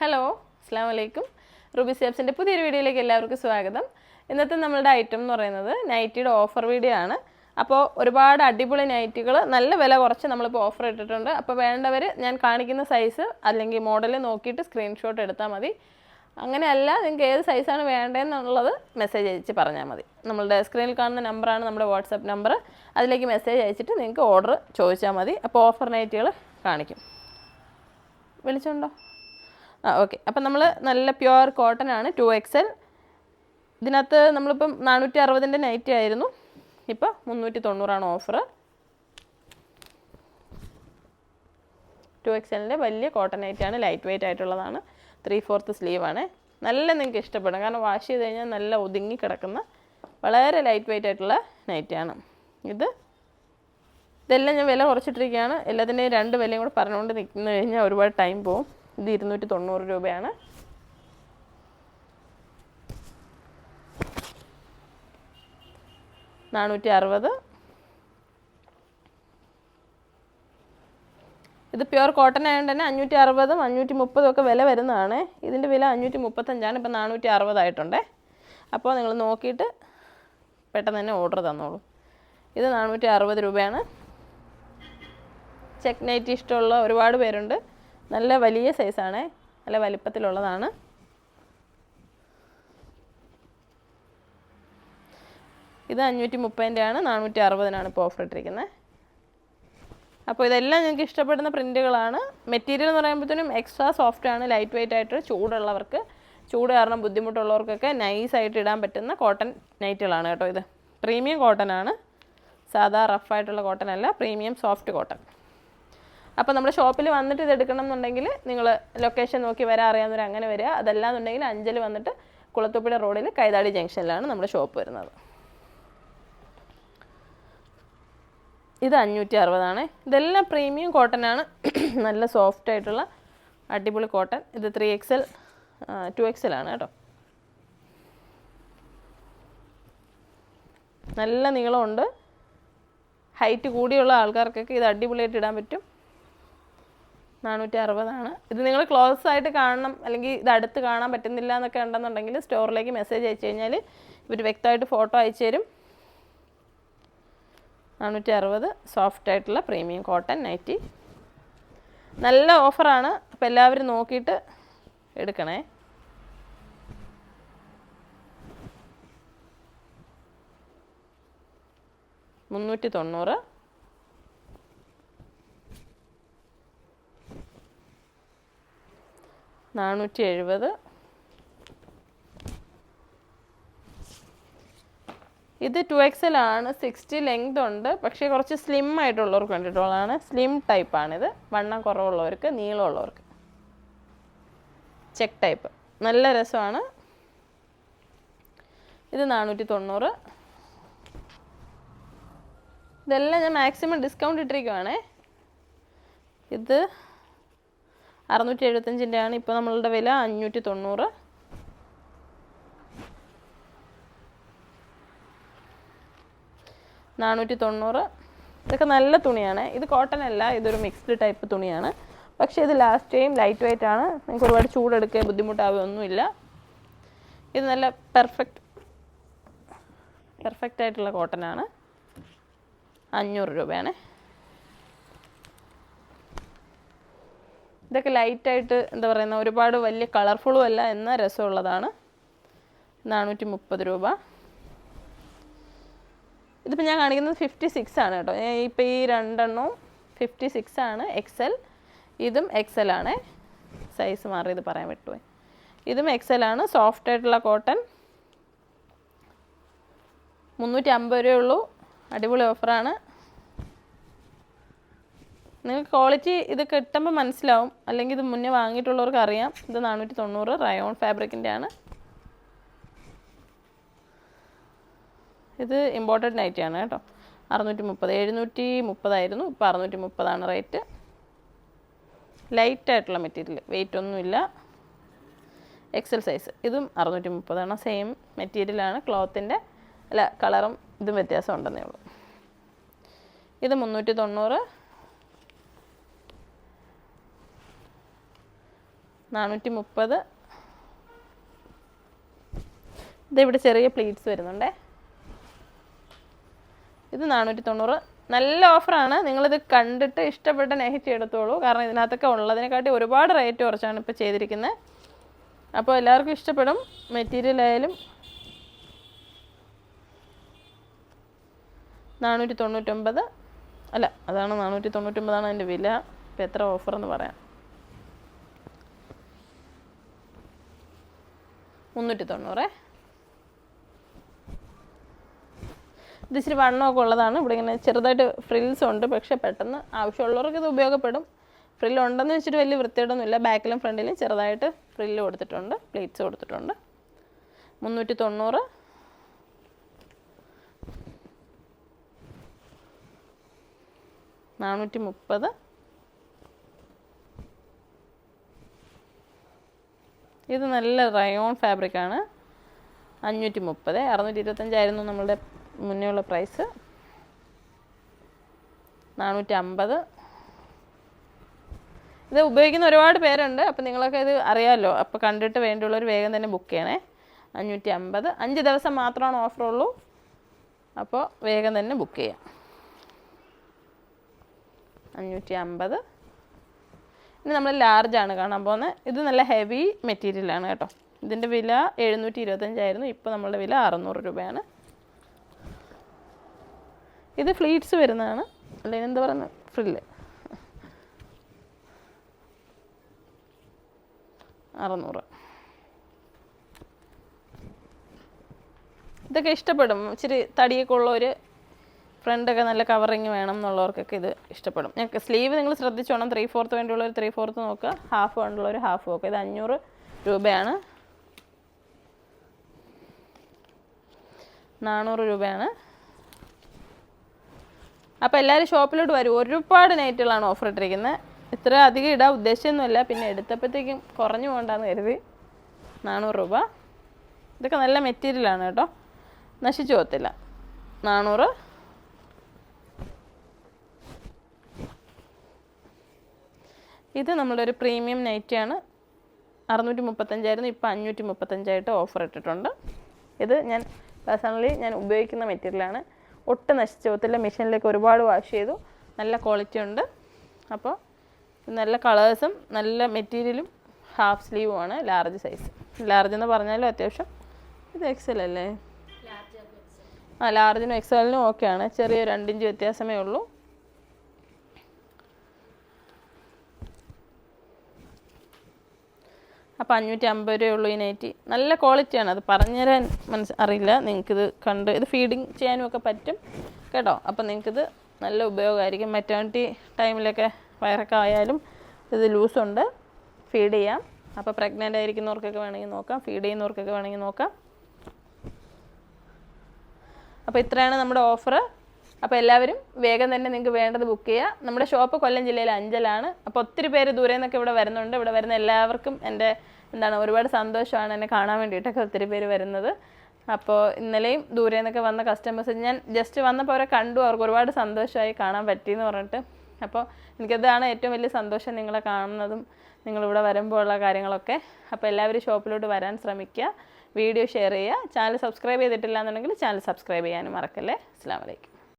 Hello അസ്സാം വലൈക്കും Ruby സേബ്സിന്റെ പുതിയൊരു വീഡിയോയിലേക്ക് എല്ലാവർക്കും സ്വാഗതം. ഇന്നത്തെ നമ്മളുടെ ഐറ്റം എന്ന് പറയുന്നത് നൈറ്റിയുടെ ഓഫർ വീഡിയോ ആണ്. അപ്പോൾ ഒരുപാട് അടിപൊളി നൈറ്റികൾ നല്ല വില കുറച്ച് നമ്മളിപ്പോൾ ഓഫർ ഇട്ടിട്ടുണ്ട്. അപ്പോൾ വേണ്ടവർ ഞാൻ കാണിക്കുന്ന സൈസ് അല്ലെങ്കിൽ മോഡൽ നോക്കിയിട്ട് സ്ക്രീൻഷോട്ട് എടുത്താൽ മതി. അങ്ങനെയല്ല നിങ്ങൾക്ക് ഏത് സൈസാണ് വേണ്ടതെന്നുള്ളത് മെസ്സേജ് അയച്ച് പറഞ്ഞാൽ മതി. നമ്മളുടെ സ്ക്രീനിൽ കാണുന്ന നമ്പറാണ് നമ്മുടെ വാട്സപ്പ് നമ്പർ അതിലേക്ക് മെസ്സേജ് അയച്ചിട്ട് നിങ്ങൾക്ക് ഓർഡർ ചോദിച്ചാൽ മതി. അപ്പോൾ ഓഫർ നൈറ്റുകൾ കാണിക്കും. വിളിച്ചുണ്ടോ? ആ ഓക്കെ. അപ്പം നമ്മൾ നല്ല പ്യുവർ കോട്ടൺ ആണ് ടു എക്സൽ ഇതിനകത്ത് നമ്മളിപ്പം നാനൂറ്റി അറുപതിന്റെ നൈറ്റി ആയിരുന്നു. ഇപ്പോൾ മുന്നൂറ്റി തൊണ്ണൂറാണ് ഓഫർ ടു എക്സലിന്റെ വലിയ കോട്ടൺ നൈറ്റിയാണ് ലൈറ്റ് വെയിറ്റ് ആയിട്ടുള്ളതാണ്. ത്രീ ഫോർത്ത് ആണ്. നല്ല നിങ്ങൾക്ക് ഇഷ്ടപ്പെടും. കാരണം വാഷ് ചെയ്ത് കഴിഞ്ഞാൽ നല്ല ഒതുങ്ങി കിടക്കുന്ന വളരെ ലൈറ്റ് വെയിറ്റ് ആയിട്ടുള്ള നൈറ്റിയാണ് ഇത് ഇതെല്ലാം ഞാൻ വില കുറച്ചിട്ടിരിക്കുകയാണ്. എല്ലാത്തിന്റെയും രണ്ട് വിലയും കൂടെ പറഞ്ഞുകൊണ്ട് നിൽക്കുന്നു കഴിഞ്ഞാൽ ഒരുപാട് ടൈം പോകും ഇത് ഇരുന്നൂറ്റി തൊണ്ണൂറ് രൂപയാണ്. നാനൂറ്റി അറുപത് ഇത് പ്യുവർ കോട്ടൺ ആയതുകൊണ്ട് തന്നെ അഞ്ഞൂറ്റി അറുപതും അഞ്ഞൂറ്റി മുപ്പതും ഒക്കെ വില വരുന്നതാണ്. ഇതിന്റെ വില അഞ്ഞൂറ്റി മുപ്പത്തഞ്ചാണ് ഇപ്പം നാനൂറ്റി അറുപതായിട്ടുണ്ടേ അപ്പോൾ നിങ്ങൾ നോക്കിയിട്ട് പെട്ടെന്ന് തന്നെ ഓർഡർ തന്നോളൂ. ഇത് നാനൂറ്റി അറുപത് രൂപയാണ്. ചെക്ക് നൈറ്റ് ഇഷ്ടമുള്ള ഒരുപാട് പേരുണ്ട്. നല്ല വലിയ സൈസാണ് നല്ല വലിപ്പത്തിലുള്ളതാണ്. ഇത് അഞ്ഞൂറ്റി മുപ്പതിന്റെ ആണ് നാനൂറ്റി അറുപതിനാണ് ഇപ്പോൾ ഓഫർ ഇട്ടിരിക്കുന്നത് അപ്പോൾ ഇതെല്ലാം ഞങ്ങൾക്ക് ഇഷ്ടപ്പെടുന്ന പ്രിന്റുകളാണ് മെറ്റീരിയൽ എന്ന് പറയുമ്പോഴത്തേനും എക്സ്ട്രാ സോഫ്റ്റ് ആണ് ലൈറ്റ് വെയിറ്റ് ആയിട്ട് ചൂടുള്ളവർക്ക്. ചൂട് കാരണം ബുദ്ധിമുട്ടുള്ളവർക്കൊക്കെ നൈസായിട്ട് ഇടാൻ പറ്റുന്ന കോട്ടൺ നൈറ്റുകളാണ് കേട്ടോ ഇത്. പ്രീമിയം കോട്ടൺ ആണ്. സാധാ റഫായിട്ടുള്ള കോട്ടൺ അല്ല പ്രീമിയം സോഫ്റ്റ് കോട്ടൺ അപ്പോൾ നമ്മുടെ ഷോപ്പിൽ വന്നിട്ട് ഇത് എടുക്കണം എന്നുണ്ടെങ്കിൽ നിങ്ങൾ ലൊക്കേഷൻ നോക്കി വരാൻ അറിയാവുന്നവർ അങ്ങനെ വരിക. അതല്ലാന്നുണ്ടെങ്കിൽ അഞ്ചൽ വന്നിട്ട് കുളത്തുപ്പുഴ റോഡിൽ കൈതാടി ജംഗ്ഷനിലാണ് നമ്മുടെ ഷോപ്പ് വരുന്നത്. ഇത് അഞ്ഞൂറ്റി അറുപതാണ് ഇതെല്ലാം പ്രീമിയം കോട്ടൺ ആണ്. നല്ല സോഫ്റ്റ് ആയിട്ടുള്ള അടിപൊളി കോട്ടൺ ഇത് ത്രീ എക്സൽ ടു എക്സൽ ആണ് കേട്ടോ. നല്ല നീളമുണ്ട്. ഹൈറ്റ് കൂടിയുള്ള ആൾക്കാർക്കൊക്കെ ഇത് അടിപൊളിയായിട്ട് ഇടാൻ പറ്റും. നാനൂറ്റി അറുപതാണ് ഇത് നിങ്ങൾ ക്ലോസ് ആയിട്ട് കാണണം അല്ലെങ്കിൽ ഇത് അടുത്ത് കാണാൻ പറ്റുന്നില്ല എന്നൊക്കെ ഉണ്ടെന്നുണ്ടെങ്കിൽ സ്റ്റോറിലേക്ക് മെസ്സേജ് അയച്ചു കഴിഞ്ഞാൽ ഇവർ വ്യക്തമായിട്ട് ഫോട്ടോ അയച്ചു തരും. നാനൂറ്റി അറുപത് സോഫ്റ്റ് ആയിട്ടുള്ള പ്രീമിയം കോട്ടൺ നൈറ്റി നല്ല ഓഫറാണ് അപ്പോൾ എല്ലാവരും നോക്കിയിട്ട് എടുക്കണേ. മുന്നൂറ്റി തൊണ്ണൂറ് നാനൂറ്റി എഴുപത് ഇത് ടു ആണ്. സിക്സ്റ്റി ലെങ്ത് ഉണ്ട്. പക്ഷേ കുറച്ച് സ്ലിം ആയിട്ടുള്ളവർക്ക് വേണ്ടിയിട്ടുള്ളതാണ് സ്ലിം ടൈപ്പാണിത് വണ്ണം കുറവുള്ളവർക്ക് നീളമുള്ളവർക്ക്. ചെക്ക് ടൈപ്പ് നല്ല രസമാണ്. ഇത് നാനൂറ്റി തൊണ്ണൂറ് ഇതെല്ലാം ഞാൻ മാക്സിമം ഡിസ്കൗണ്ട് ഇട്ടിരിക്കുവാണേ. ഇത് അറുന്നൂറ്റി എഴുപത്തഞ്ചിന്റെയാണ് ഇപ്പോൾ നമ്മളുടെ വില അഞ്ഞൂറ്റി തൊണ്ണൂറ് നാനൂറ്റി തൊണ്ണൂറ് ഇതൊക്കെ നല്ല തുണിയാണ്. ഇത് കോട്ടൺ അല്ല ഇതൊരു മിക്സ്ഡ് ടൈപ്പ് തുണിയാണ്. പക്ഷേ ഇത് ലാസ്റ്റ് ടൈം ലൈറ്റ് വെയിറ്റ് ആണ്. നിങ്ങൾക്ക് ഒരുപാട് ചൂടെടുക്കുക ബുദ്ധിമുട്ടാവുകയൊന്നുമില്ല ഇത് നല്ല പെർഫെക്റ്റ് പെർഫെക്റ്റ് ആയിട്ടുള്ള കോട്ടൺ ആണ്. അഞ്ഞൂറ് രൂപയാണ്. ഇതൊക്കെ ലൈറ്റായിട്ട് എന്താ പറയുന്ന ഒരുപാട് വലിയ കളർഫുള്ളും അല്ല എന്ന രസമുള്ളതാണ്. നാനൂറ്റി മുപ്പത് രൂപ. ഇതിപ്പോൾ ഞാൻ കാണിക്കുന്നത് ഫിഫ്റ്റി സിക്സ് ആണ് കേട്ടോ. ഇപ്പോൾ ഈ രണ്ടെണ്ണവും ഫിഫ്റ്റി സിക്സ് ആണ്. എക്സൽ ഇതും എക്സൽ ആണ്. സൈസ് മാറി ഇത് പറയാൻ പറ്റുമോ ഇതും എക്സൽ ആണ്. സോഫ്റ്റ് ആയിട്ടുള്ള കോട്ടൺ മുന്നൂറ്റി അമ്പത് രൂപയേ ഉള്ളൂ. അടിപൊളി ഓഫറാണ് നിങ്ങൾക്ക് ക്വാളിറ്റി ഇത് കിട്ടുമ്പോൾ മനസ്സിലാവും. അല്ലെങ്കിൽ ഇത് മുന്നേ വാങ്ങിയിട്ടുള്ളവർക്ക് അറിയാം. ഇത് നാനൂറ്റി തൊണ്ണൂറ് റയോൺ ഫാബ്രിക്കിന്റെ ആണ് ഇത് ഇമ്പോർട്ടന്റ് നൈറ്റി ആണ് കേട്ടോ. അറുന്നൂറ്റി മുപ്പത് എഴുന്നൂറ്റി മുപ്പതായിരുന്നു ഇപ്പോൾ അറുന്നൂറ്റി മുപ്പതാണ് റേറ്റ് ലൈറ്റ് ആയിട്ടുള്ള മെറ്റീരിയൽ വെയിറ്റ് ഒന്നുമില്ല. എക്സൽ സൈസ് ഇതും അറുന്നൂറ്റി മുപ്പതാണ് സെയിം മെറ്റീരിയലാണ് ക്ലോത്തിന്റെ അല്ല കളറും ഇതും വ്യത്യാസം ഉണ്ടെന്നേ ഉള്ളൂ. ഇത് മുന്നൂറ്റി തൊണ്ണൂറ് നാനൂറ്റി മുപ്പത് ഇതിവിടെ ചെറിയ പ്ലീറ്റ്സ് വരുന്നുണ്ടേ. ഇത് നാനൂറ്റി തൊണ്ണൂറ് നല്ല ഓഫറാണ്. നിങ്ങളിത് കണ്ടിട്ട് ഇഷ്ടപ്പെട്ട നെഹറ്റ് എടുത്തോളൂ. കാരണം ഇതിനകത്തൊക്കെ ഉള്ളതിനെക്കാട്ടി ഒരുപാട് റേറ്റ് കുറച്ചാണ് ഇപ്പോൾ ചെയ്തിരിക്കുന്നത് അപ്പോൾ എല്ലാവർക്കും ഇഷ്ടപ്പെടും. മെറ്റീരിയൽ ആയാലും നാനൂറ്റി തൊണ്ണൂറ്റൊമ്പത് അല്ല അതാണ് നാനൂറ്റി തൊണ്ണൂറ്റൊമ്പതാണ് അതിന്റെ വില. ഇപ്പം എത്ര ഓഫർ എന്ന് പറയാം. മുന്നൂറ്റി തൊണ്ണൂറ് ഇത് ഇച്ചിരി വണ്ണമൊക്കെ ഉള്ളതാണ്. ഇവിടെ ഇങ്ങനെ ചെറുതായിട്ട് ഫ്രിൽസ് ഉണ്ട്. പക്ഷെ പെട്ടെന്ന് ആവശ്യമുള്ളവർക്ക് ഇത് ഉപയോഗപ്പെടും. ഫ്രില്ല് ഉണ്ടെന്ന് വെച്ചിട്ട് വലിയ വൃത്തിയോടൊന്നുമില്ല ബാക്കിലും ഫ്രണ്ടിലും ചെറുതായിട്ട് ഫ്രില്ല് കൊടുത്തിട്ടുണ്ട്. പ്ലേറ്റ്സ് കൊടുത്തിട്ടുണ്ട്. മുന്നൂറ്റി തൊണ്ണൂറ് നാനൂറ്റി മുപ്പത് ഇത് നല്ല റയോൺ ഫാബ്രിക് ആണ് അഞ്ഞൂറ്റി മുപ്പത് അറുന്നൂറ്റി ഇരുപത്തഞ്ചായിരുന്നു നമ്മളുടെ മുന്നേ ഉള്ള പ്രൈസ്. നാനൂറ്റി അമ്പത് ഇത് ഉപയോഗിക്കുന്ന ഒരുപാട് പേരുണ്ട് അപ്പോൾ നിങ്ങളൊക്കെ ഇത് അറിയാമല്ലോ അപ്പോൾ കണ്ടിട്ട് വേണ്ടിയുള്ളവർ വേഗം തന്നെ ബുക്ക് ചെയ്യണേ. അഞ്ഞൂറ്റി അമ്പത് അഞ്ച് ദിവസം മാത്രമാണ് ഓഫറുള്ളൂ അപ്പോൾ വേഗം തന്നെ ബുക്ക് ചെയ്യാം. അഞ്ഞൂറ്റി അമ്പത് ഇനി നമ്മൾ ലാർജ് ആണ് കാണാൻ പോകുന്നത് ഇത് നല്ല ഹെവി മെറ്റീരിയലാണ് കേട്ടോ. ഇതിന്റെ വില എഴുന്നൂറ്റി ഇരുപത്തഞ്ചായിരുന്നു ഇപ്പോൾ നമ്മളുടെ വില അറുന്നൂറ് രൂപയാണ്. ഇത് ഫ്ലീറ്റ്സ് വരുന്നതാണ്. അല്ലെങ്കിൽ എന്താ പറയുന്നത് ഫ്രില്ല് അറുന്നൂറ്. ഇതൊക്കെ ഇഷ്ടപ്പെടും. ഇച്ചിരി തടിയൊക്കെ ഉള്ളവർ ഫ്രണ്ടൊക്കെ നല്ല കവറിങ് വേണം എന്നുള്ളവർക്കൊക്കെ ഇത് ഇഷ്ടപ്പെടും. ഞങ്ങൾക്ക് സ്ലീവ് നിങ്ങൾ ശ്രദ്ധിച്ചോണം ത്രീ ഫോർത്ത് വേണ്ടിയുള്ള ഒരു ത്രീ ഫോർത്ത് നോക്കുക. ഹാഫ് വേണ്ടുള്ളവർ ഹാഫ് നോക്കുക. ഇത് അഞ്ഞൂറ് രൂപയാണ്. നാനൂറ് രൂപയാണ്. അപ്പോൾ എല്ലാവരും ഷോപ്പിലോട്ട് വരും. ഒരുപാട് നൈറ്റുകളാണ് ഓഫർ ഇട്ടിരിക്കുന്നത്. ഇത്ര അധികം ഇടാൻ ഉദ്ദേശമൊന്നുമില്ല പിന്നെ എടുത്തപ്പോഴത്തേക്കും കുറഞ്ഞു പോകണ്ടെന്ന് കരുതി നാനൂറ് രൂപ. ഇതൊക്കെ നല്ല മെറ്റീരിയലാണ് കേട്ടോ. നശിച്ചു പോകത്തില്ല. നാനൂറ്. ഇത് നമ്മളുടെ ഒരു പ്രീമിയം നൈറ്റിയാണ്. അറുന്നൂറ്റി മുപ്പത്തഞ്ചായിരുന്നു ഇപ്പോൾ അഞ്ഞൂറ്റി മുപ്പത്തഞ്ചായിട്ട് ഓഫർ ഇട്ടിട്ടുണ്ട്. ഇത് ഞാൻ പേഴ്സണലി ഞാൻ ഉപയോഗിക്കുന്ന മെറ്റീരിയലാണ്. ഒട്ടും നശിച്ചു പോകത്തില്ല മെഷീനിലേക്ക് ഒരുപാട് വാഷ് ചെയ്തു. നല്ല ക്വാളിറ്റി ഉണ്ട്. അപ്പോൾ നല്ല കളേഴ്സും നല്ല മെറ്റീരിയലും ഹാഫ് സ്ലീവുമാണ് ലാർജ് സൈസ് ലാർജ് എന്ന് പറഞ്ഞാലും അത്യാവശ്യം ഇത് എക്സൽ അല്ലേ? ആ ലാർജിനും എക്സലിനും ഓക്കെയാണ് ചെറിയ രണ്ടിഞ്ച് വ്യത്യാസമേ ഉള്ളൂ. അപ്പോൾ അഞ്ഞൂറ്റി അമ്പത് രൂപയേ ഉള്ളൂ ഈ നൈറ്റി നല്ല ക്വാളിറ്റിയാണ് അത് പറഞ്ഞുതരാൻ മനസ്സ് അറിയില്ല. നിങ്ങൾക്കിത് കണ്ട് ഇത് ഫീഡിങ് ചെയ്യാനും ഒക്കെ പറ്റും. കേട്ടോ? അപ്പോൾ നിങ്ങൾക്കിത് നല്ല ഉപയോഗമായിരിക്കും. മെറ്റേണിറ്റി ടൈമിലൊക്കെ വയറൊക്കെ ആയാലും ഇത് ലൂസുണ്ട് ഫീഡ് ചെയ്യാം. അപ്പോൾ പ്രഗ്നന്റ് ആയിരിക്കുന്നവർക്കൊക്കെ വേണമെങ്കിൽ നോക്കാം. ഫീഡ് ചെയ്യുന്നവർക്കൊക്കെ വേണമെങ്കിൽ നോക്കാം. അപ്പോൾ ഇത്രയാണ് നമ്മുടെ ഓഫർ അപ്പോൾ എല്ലാവരും വേഗം തന്നെ നിങ്ങൾക്ക് വേണ്ടത് ബുക്ക് ചെയ്യുക നമ്മുടെ ഷോപ്പ് കൊല്ലം ജില്ലയിൽ അഞ്ചലാണ്. അപ്പോൾ ഒത്തിരി പേര് ദൂരെ നിന്നൊക്കെ ഇവിടെ വരുന്നുണ്ട്. ഇവിടെ വരുന്ന എല്ലാവർക്കും എന്റെ എന്താണ് ഒരുപാട് സന്തോഷമാണ് എന്നെ കാണാൻ വേണ്ടിയിട്ടൊക്കെ ഒത്തിരി പേര് വരുന്നത്. അപ്പോൾ ഇന്നലെയും ദൂരെ നിന്നൊക്കെ വന്ന കസ്റ്റമേഴ്സ് ഞാൻ ജസ്റ്റ് വന്നപ്പോൾ അവരെ കണ്ടു. അവർക്ക് ഒരുപാട് സന്തോഷമായി കാണാൻ പറ്റിയെന്ന് പറഞ്ഞിട്ട്. അപ്പോൾ എനിക്കതാണ് ഏറ്റവും വലിയ സന്തോഷം നിങ്ങളെ കാണുന്നതും നിങ്ങളിവിടെ വരുമ്പോൾ ഉള്ള കാര്യങ്ങളൊക്കെ. അപ്പോൾ എല്ലാവരും ഷോപ്പിലോട്ട് വരാൻ ശ്രമിക്കുക. വീഡിയോ ഷെയർ ചെയ്യുക. ചാനൽ സബ്സ്ക്രൈബ് ചെയ്തിട്ടില്ല എന്നുണ്ടെങ്കിൽ ചാനൽ സബ്സ്ക്രൈബ് ചെയ്യാനും മറക്കല്ലേ. അസ്സാം വലൈക്കും